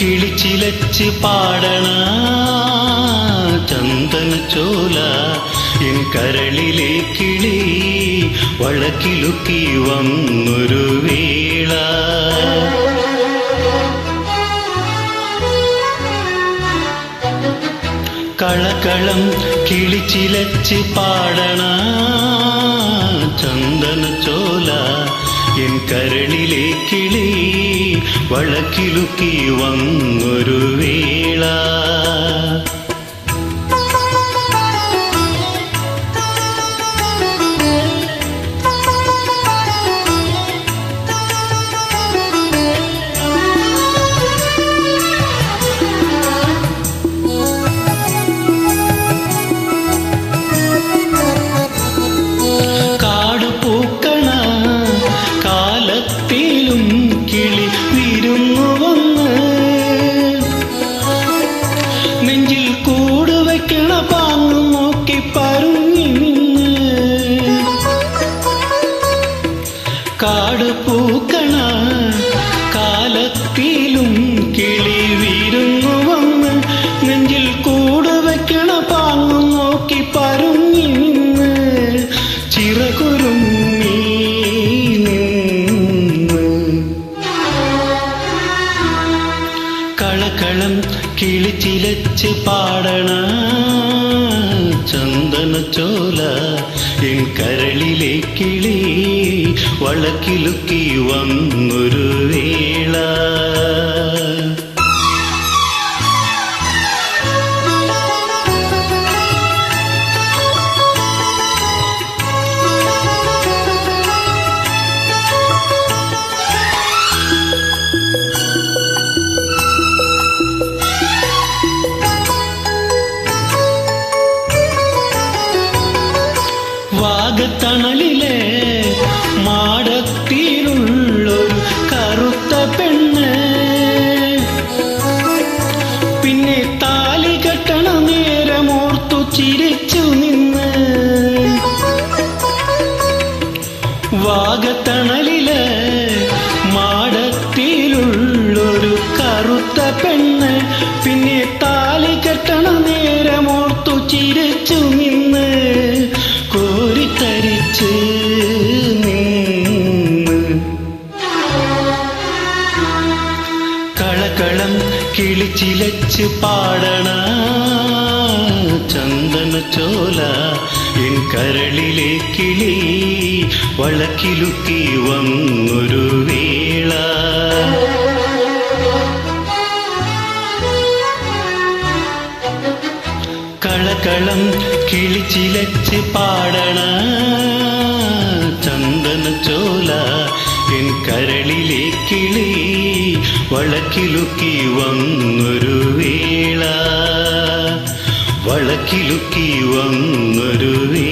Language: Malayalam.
കിളിച്ചിലച്ച് പാടണ. ചന്ദന ചോല എൻ കരളിലെ കിളി വളക്കിലുക്കി വന്നൊരു വേള. കളകളം കിളിച്ചിലച്ച് പാടണ. ചന്ദന ചോല എൻ കരളിലെ കിളി വളക്കിലുക്കി വന്നൊരു കളകളം കിളിച്ചിലച്ച് പാടണ ചന്ദന ചോല എൻ കരളിലെ കിളി വളക്കിലുക്കി വന്നൊരു വേള. വാഗത്തണലിലെ മാടത്തിലുള്ളൊരു കറുത്ത പെണ്ണ്. പിന്നെ താലി കെട്ടണ നേരമോർത്തു ചിരിച്ചു നിന്ന് കോരിത്തരിച്ച് കളകളം കിളിച്ചിലച്ച് പാടണ ചന്ദന ചോല എൻ കരളിലെ കിളി വളക്കിലുത്തി വന്നൊരു വേള. കളകളം കിളിച്ചിലച്ച് പാടണ ചന്ദന ചോല എൻ കരളിലെ കിളി വളക്കിലുക്കി വന്നൊരു വേള. വളക്കിലുക്കി വന്നൊരു വേള